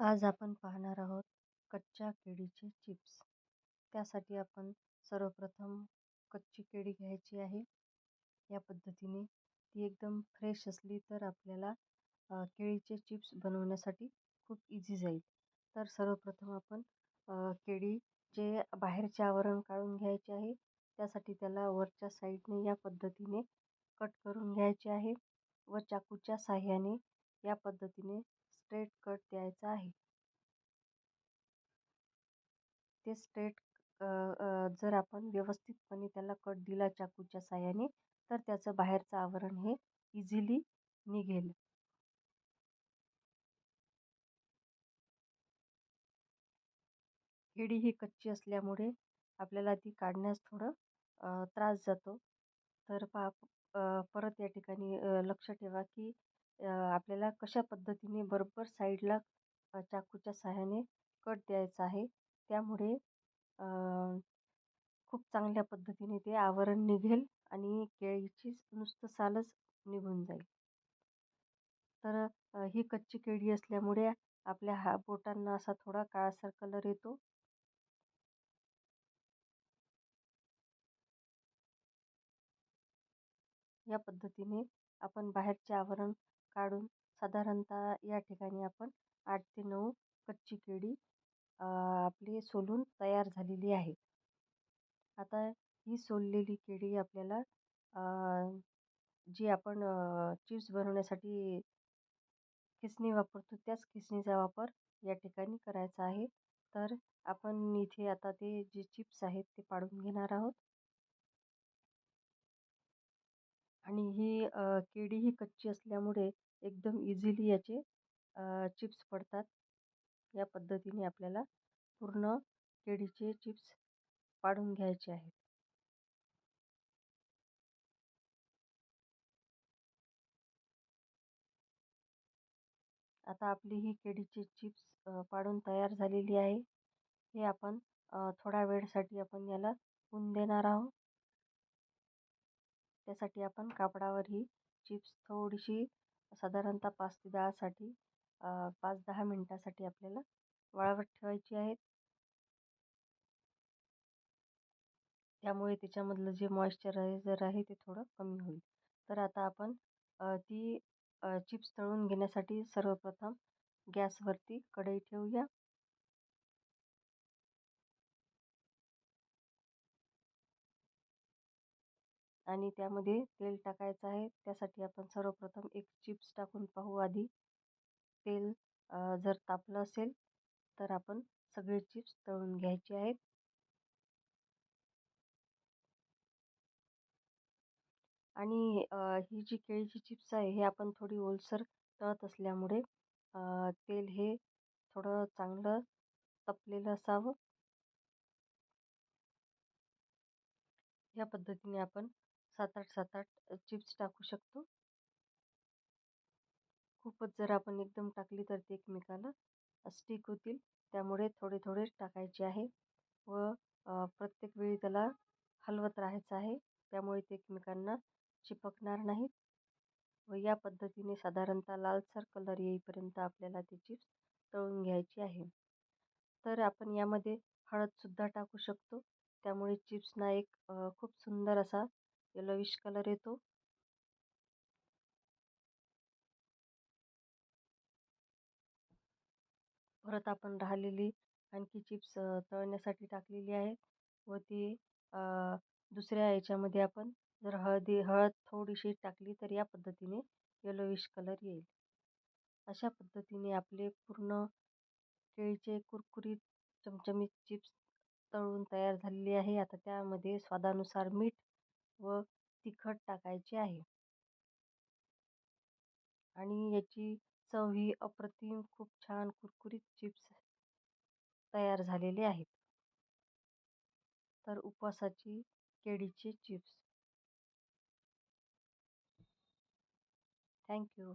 आज आपण पाहणार आहोत कच्च्या केळीचे चिप्स. त्यासाठी आपण सर्वप्रथम कच्ची केळी घ्यायची आहे. या पद्धतीने ती एकदम फ्रेश असली तर आपल्याला केळीचे चिप्स बनवण्यासाठी खूप इझी जाईल. तर सर्वप्रथम आपण केळीचे बाहेरचे आवरण काढून घ्यायचे आहे. त्यासाठी त्याला वरच्या साईडने या पद्धतीने कट करून घ्यायचे आहे व चाकूच्या साह्याने या पद्धतीने स्ट्रेट कट द्यायचा आहे. ते स्ट्रेट जर आपण व्यवस्थितपणे त्याला कट दिला चाकूच्या साह्याने तर त्याचं बाहेरचं आवरण हे इझिली निघेल. केळी ही कच्ची असल्यामुळे आपल्याला ती काढण्यास थोडं त्रास जातो. तर पा परत या ठिकाणी लक्ष ठेवा की आपल्याला कशा पद्धतीने बरोबर साईडला चाकूच्या सहाय्याने कट द्यायचा आहे त्यामुळे खूप चांगल्या पद्धतीने ते आवरण निघेल आणि केळीची नुसतं सालच निघून जाईल. तर ही कच्ची केळी असल्यामुळे आपल्या हा बोटांना असा थोडा काळासर कलर येतो. या पद्धतीने आपण बाहेरचे आवरण काढून साधारणतः या ठिकाणी आपण आठ ते नऊ कच्ची केळी आपली सोलून तयार झालेली आहे. आता ही सोललेली केळी आपल्याला जी आपण चिप्स बनवण्यासाठी खिसणी वापरतो त्याच खिसणीचा वापर या ठिकाणी करायचा आहे. तर आपण इथे आता ते जे चिप्स आहेत ते पाडून घेणार आहोत. आणि ही केळी ही कच्ची असल्यामुळे एकदम इझिली याचे चिप्स पडतात. या पद्धतीने आपल्याला पूर्ण केळीचे चिप्स पाडून घ्यायचे आहेत. आता आपली ही केळीची चिप्स पाडून तयार झालेली आहे. हे आपण थोड्या वेळसाठी आपण याला ऊन देणार आहोत. त्यासाठी आपण कापडावर ही चिप्स थोडीशी साधारणतः पाच ते दहासाठी पाच दहा मिनटासाठी आपल्याला वाळवत ठेवायची आहेत त्यामुळे त्याच्यामधलं जे मॉइश्चरायझर आहे ते थोडं कमी होईल. तर आता आपण ती चिप्स तळून घेण्यासाठी सर्वप्रथम गॅसवरती कढई ठेवूया. आणि त्यामध्ये तेल टाकायचं आहे. त्यासाठी आपण सर्वप्रथम एक चिप्स टाकून पाहू आधी. तेल जर तापलं असेल तर आपण सगळे चिप्स तळून घ्यायचे आहेत. आणि ही जी केळीची चिप्स आहे हे आपण थोडी ओलसर तळत असल्यामुळे तेल हे थोडं चांगलं तपलेलं असावं. या पद्धतीने आपण सात आठ सात आठ चिप्स टाकू शकतो. खूपच जर आपण एकदम टाकली तर ते एकमेकाला स्टिक होतील. त्यामुळे थोडे थोडे टाकायचे आहे व प्रत्येक वेळी त्याला हलवत राहायचं आहे. त्यामुळे ते एकमेकांना चिपकणार नाहीत. व या पद्धतीने साधारणतः लालसर कलर येईपर्यंत आपल्याला ती चिप्स तळून घ्यायची आहे. तर आपण यामध्ये हळदसुद्धा टाकू शकतो. त्यामुळे चिप्सना एक खूप सुंदर असा येलोविश कलर येतो. परत आपण राहिलेली आणखी चिप्स तळण्यासाठी टाकलेली आहे व ती दुसऱ्या याच्यामध्ये आपण जर हळदी हळद थोडीशी टाकली तर या पद्धतीने येलोविश कलर येईल. अशा पद्धतीने आपले पूर्ण केळीचे कुरकुरीत चमचमीत चिप्स तळून तयार झालेली आहे. आता त्यामध्ये स्वादानुसार मीठ व तिखट टाकायचे आहे. आणि याची चव ही अप्रतिम खूप छान कुरकुरीत चिप्स तयार झालेले आहेत. तर उपवासाची केळीचे चिप्स. थँक्यू